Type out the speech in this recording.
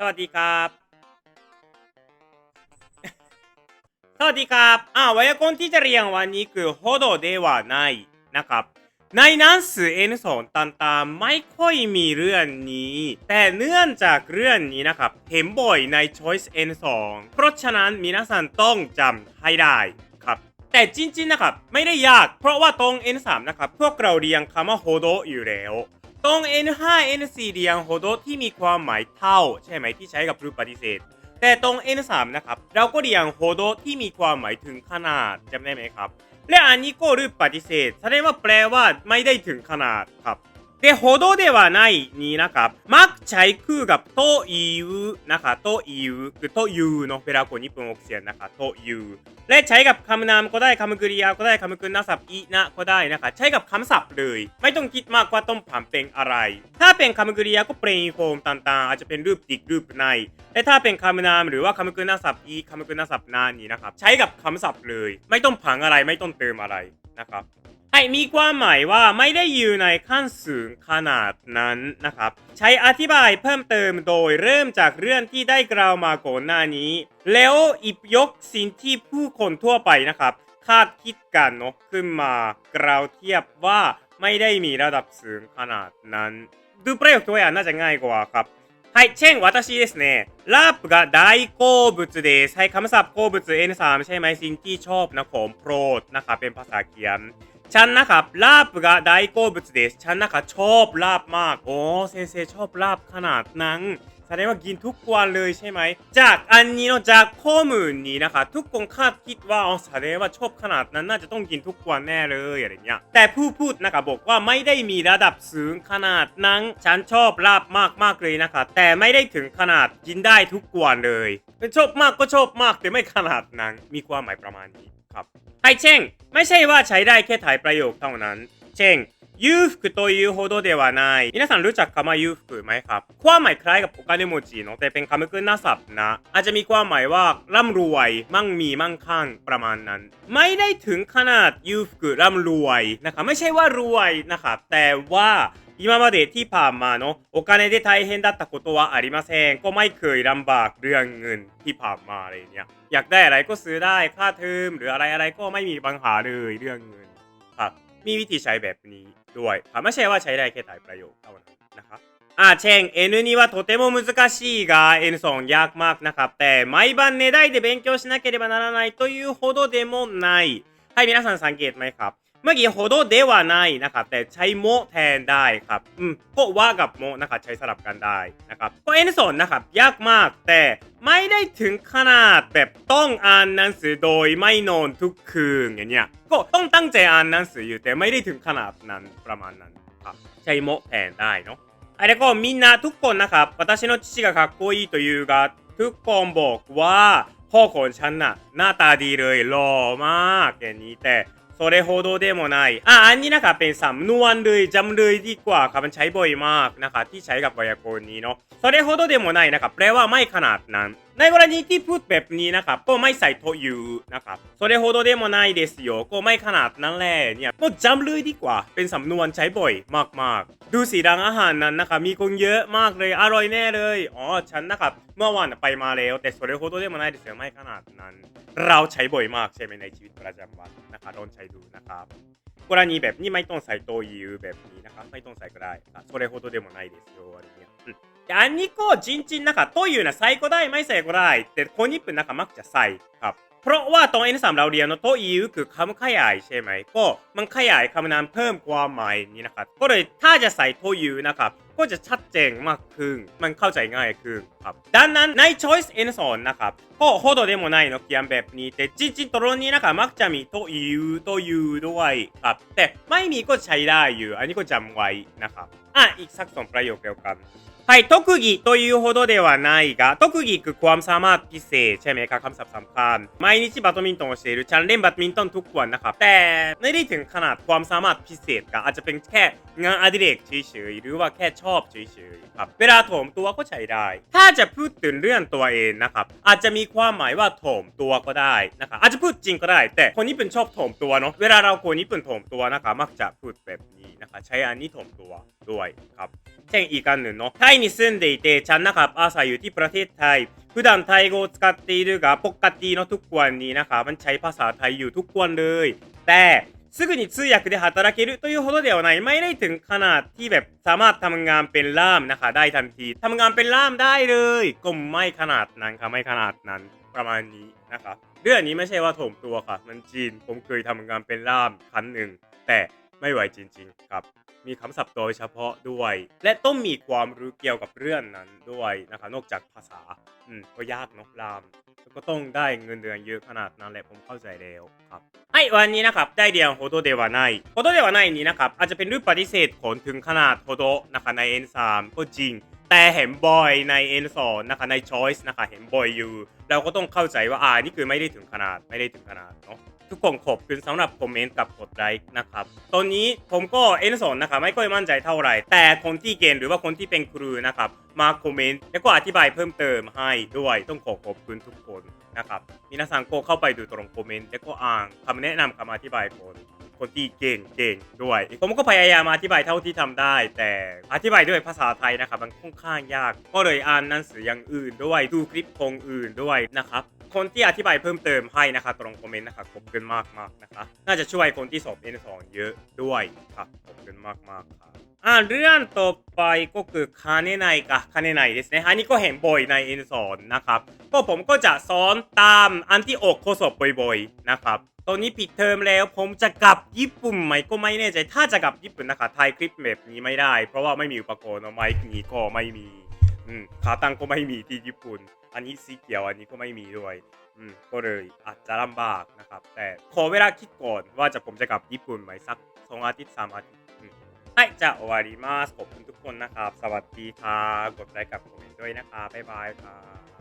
สวัสดีครับ สวัสดีครับ อ่าไวยากรณ์ที่จะเรียนวันนี้คือดどではないนะครับ ในนั้นสือเอนสอนตันตาไม่ค่อยมีเรื่องนี้ แต่เนื่องจากเรื่องนี้นะครับ เห็นบ่อยใน Choice N2 เพราะฉะนั้นมีนาซันต้องจำให้ได้ครับแต่จริงๆนะครับ ไม่ได้ยาก เพราะว่าตรง N3 นะครับ พวกเราเรียนคำว่าโฮโดอยู่แล้ว ตรง N 5 N 4 เรียงโฮโดที่มีความหมายเท่า ใช่ไหมที่ใช้กับรูปปฏิเสธ แต่ตรง N 3 นะครับ เราก็เรียงโฮโดที่มีความหมายถึงขนาดจำได้ไหมครับ และอันนี้ก็รูปปฏิเสธ แสดงว่าแปลว่าไม่ได้ถึงขนาดครับ でほどではないนี้นะครับมักใช้คู่กับโตอิวนะครับโตอิวคือโตยูเนาะเวลาคนญี่ปุ่นออกเสียงนะครับโตยูและใช้กับคำนามก็ได้คำกริยาก็ได้คำคุณศัพท์อีนะก็ได้นะครับใช้กับคำศัพท์เลย ไม่ต้องคิดมากว่าต้องผันเป็นอะไร ถ้าเป็นคำกริยาก็เปลี่ยนโฟมต่างๆ อาจจะเป็นรูปติกรูปใน และถ้าเป็นคำนามหรือว่าคำคุณศัพท์อีคำคุณศัพท์นานี้นะครับใช้กับคำศัพท์เลย ไม่ต้องผังอะไรไม่ต้องเติมอะไรนะครับ ให้มีความหมายว่าไม่ได้อยู่ในขั้นสูงขนาดนั้นนะครับ ใช้อธิบายเพิ่มเติมโดยเริ่มจากเรื่องที่ได้กล่าวมาก่อนหน้านี้ แล้วอิบยกสิ่งที่ผู้คนทั่วไปนะครับ คาดคิดกันเนาะขึ้นมากล่าวเทียบว่าไม่ได้มีระดับสูงขนาดนั้น ดูประโยคตัวอย่างน่าจะง่ายกว่าครับ はい、チェン、私ですね。ラープが大好物です。はい、คำศัพท์好物 N3 ใช่ไหมสิ่งที่ชอบนะของโปรดนะครับเป็นภาษาเขียน ฉันนะครับลาบが大好物ですฉันนะครับชอบลาบมาก โอ้เซนเซชอบลาบขนาดนั้นแสดงว่ากินทุกวันเลยใช่ไหม จากอันนี้เนาะจากข้อมูลนี้นะคะทุกคนคาดคิดว่าอ๋อแสดงว่าชอบขนาดนั้นน่าจะต้องกินทุกวันแน่เลยอะไรเงี้ย แต่ผู้พูดนะคะบอกว่าไม่ได้มีระดับสูงขนาดนั้น ฉันชอบลาบมากมากๆเลยนะคะ แต่ไม่ได้ถึงขนาดกินได้ทุกวันเลย เป็นชอบมากก็ชอบมากแต่ไม่ขนาดนั้น มีความหมายประมาณนี้ครับ はい、チェンไม่ใช่ว่าใช้ได้แค่ถ่ายประโยคเท่านั้น เช่น裕福というほどではない皆さんรู้จักคำว่า裕福ไหมครับ ความหมายคล้ายกับโอคาเนโมจิเนาะแต่เป็นคำกึ่งหน้าศัพท์นะ อาจจะมีความหมายว่าร่ำรวย มั่งมีมั่งคั่งประมาณนั้น ไม่ได้ถึงขนาด裕福ร่ำรวยนะครับไม่ใช่ว่ารวยนะครับแต่ว่า 今までที่ผ่านมาเนาะโอคาเนで大変だったことはありませんก็ไม่เคยลำบากเรื่องเงินที่ผ่านมาอะไรเงี้ยอยากได้อะไรก็ซื้อได้ค่าเทอมหรืออะไรอะไรก็ไม่มีปัญหาเลยเรื่องเงินครับมีวิธีใช้แบบนี้ด้วยครับไม่ใช่ว่าใช้ได้แค่ถ่ายประโยคเท่านั้นนะครับอ่าเช่น N にはとても難しいが N 2ยากมากนะครับแต่毎晩寝ないで勉強しなければならないというほどでもないให้皆さんสังเกตไหมครับ เมื่อกี้โฮโดเดวาไนนะครับแต่ใช้โมแทนได้ครับอืมก็ว่ากับโมนะครับใช้สลับกันได้นะครับก็เอ็นสนนะครับยากมากแต่ไม่ได้ถึงขนาดแบบต้องอ่านหนังสือโดยไม่นอนทุกคืนอย่างเงี้ยก็ต้องตั้งใจอ่านหนังสืออยู่แต่ไม่ได้ถึงขนาดนั้นประมาณนั้นครับใช้โมแทนได้เนาะあれก็みんなทุกคนนะครับ私の父がかっこいいというがทุกคนบอกว่าพ่อของฉันน่ะหน้าตาดีเลยหล่อมากอย่างนี้แต่ それほどでもないเดโมไนอะอันนี้นะคะเป็นสำนวนเลยจำเลยดีกว่าค่ะมันใช้บ่อยมากนะคะที่ใช้กับไวยากนี้เนาะโซเรโฮโดนะคะแปลว่าไม่ขนาดนั้น ในกรณีที่พูดแบบนี้นะครับก็ไม่ใส่โทยูนะครับそれほどでもないですよก็ไม่ขนาดนั้นแหละเนี่ยก็จำเลยดีกว่า เป็นสำนวนใช้บ่อยมากๆ ดูสีดังอาหารนั้นนะครับมีคนเยอะมากเลยอร่อยแน่เลยอ๋อฉันนะครับเมื่อวานไปมาแล้วแต่それほどでもないですよไม่ขนาดนั้น เราใช้บ่อยมากใช่ไหมในชีวิตประจำวันนะครับลองใช้ดูนะครับกรณีแบบนี้ไม่ต้องใส่โตยูแบบนี้นะครับไม่ต้องใส่ก็ได้ครับそれほどでもないですよอะไรเงี้ยอืมแต่อันนี้ก็จริงๆ นะครับโตยูนะใส่ก็ได้ไม่ใส่ก็ได้ แต่คนญี่ปุ่นนะครับมักจะใส่ครับ เพราะว่าตรง N3 เราเรียนเนอะโตยูคือคำขยายใช่ไหมก็มันขยายคำนามเพิ่มความหมายนี้นะครับก็เลยถ้าจะใส่โตยูนะครับก็จะชัดเจนมากขึ้นมันเข้าใจง่ายขึ้นครับดังนั้นใน choice N2 นะครับก็โฮโดでもないのเขียนแบบนี้แต่จริงๆตรงนี้นะครับมักจะมีโตยูโตยูด้วยครับแต่ไม่มีก็ใช้ได้อยู่อันนี้ก็จำไว้นะครับอ่ะอีกสักสองประโยคเดียวกัน はい、特技というほどではないが、特技คือความสามารถพิเศษใช่ไหมครับคำศัพท์สำคัญ毎日バドミントンをしているฉันเล่นแบดมินตันทุกวันนะครับ แต่ไม่ได้ถึงขนาดความสามารถพิเศษครับอาจจะเป็นแค่งานอดิเรกเฉยๆหรือว่าแค่ชอบเฉยๆครับ เวลาโถมตัวก็ใช้ได้ ถ้าจะพูดถึงเรื่องตัวเองนะครับ อาจจะมีความหมายว่าโถมตัวก็ได้นะครับ อาจจะพูดจริงก็ได้ แต่คนญี่ปุ่นชอบโถมตัวเนาะ เวลาเราคนญี่ปุ่นโถมตัวนะครับมักจะพูดแบบนี้ นะคะ ใช้อันนี้ถ่วมตัวด้วยครับเช่นอีกอันหนึ่งเนาะไทยに住んでいてฉันนะครับอาศัยอยู่ที่ประเทศไทย普段ไทย語を使っているがปกติเนาะทุกวันนี้นะครับมันใช้ภาษาไทยอยู่ทุกวันเลย แต่すぐに通訳で働けるというほどではないไม่ได้ถึงขนาดที่แบบสามารถทำงานเป็นล่ามนะคะ ได้ทันทีทำงานเป็นล่ามได้เลยก็ไม่ขนาดนั้นครับไม่ขนาดนั้นประมาณนี้นะครับเรื่องนี้ไม่ใช่ว่าโถมตัวค่ะ มันจีนผมเคยทำงานเป็นล่ามครั้งหนึ่ง แต่ ไม่ไหวจริงๆครับ มีคำศัพท์โดยเฉพาะด้วย และต้องมีความรู้เกี่ยวกับเรื่องนั้นด้วยนะคะนอกจากภาษาอืมก็ยากเนาะลามแล้วก็ต้องได้เงินเดือนเยอะขนาดนั้นแหละผมเข้าใจแล้วครับはいวันนี้นะครับได้เรียนโฮโดเดวาไนโฮโดเดวาไนนี้นะครับอาจจะเป็นรูปปฏิเสธผลถึงขนาดโฮโดนะคะใน N3 ก็จริง แต่เห็นบ่อยใน N2 นะคะใน Choice นะคะเห็นบ่อยอยู่ เราก็ต้องเข้าใจว่าอ่านี่คือไม่ได้ถึงขนาดไม่ได้ถึงขนาดเนาะ ทุกคนขอบคุณสำหรับคอมเมนต์กับกดไลค์นะครับ ตอนนี้ผมก็เอ็นสอนนะครับไม่ค่อยมั่นใจเท่าไหร่ แต่คนที่เก่งหรือว่าคนที่เป็นครูนะครับมาคอมเมนต์แล้วก็อธิบายเพิ่มเติมให้ด้วยต้องขอขอบคุณทุกคนนะครับมีนาซังโกเข้าไปดูตรงคอมเมนต์แล้วก็อ่านคำแนะนำคำอธิบายคนคนที่เก่งเก่งด้วย ผมก็พยายามอธิบายเท่าที่ทำได้ แต่อธิบายด้วยภาษาไทยนะครับมันค่อนข้างยาก ก็เลยอ่านหนังสืออย่างอื่นด้วยดูคลิปของอื่นด้วยนะครับ คนที่อธิบายเพิ่มเติมให้นะคะตรงคอมเมนต์นะคะขอบคุณมากมากๆนะคะ น่าจะช่วยคนที่สอบ N2 เยอะด้วยครับขอบคุณมากมากๆครับอ่าเรื่องต่อไปก็คือคาเนไนกะคาเนไนですねอันนี้ก็เห็นบ่อยใน N2 นะครับก็ผมก็จะสอนตามอันที่ออกข้อสอบบ่อยๆนะครับตอนนี้ปิดเทอมแล้วผมจะกลับญี่ปุ่นไหมก็ไม่แน่ใจ ถ้าจะกลับญี่ปุ่นนะคะถ่ายคลิปแบบนี้ไม่ได้ เพราะว่าไม่มีอุปกรณ์เนอะไมค์นี้ก็ไม่มี อืมขาตั้งก็ไม่มีที่ญี่ปุ่น อันนี้สีเขียวอันนี้ก็ไม่มีด้วยอืมก็เลยอาจจะลำบากนะครับ แต่ขอเวลาคิดก่อนว่าจะผมจะกลับญี่ปุ่นไหมสักสองอาทิตย์สามอาทิตย์はい、じゃあ終わります。ขอบคุณทุกคนนะครับ สวัสดีค่ะ กดไลค์กับคอมเมนต์ด้วยนะคะ บ๊ายบายค่ะ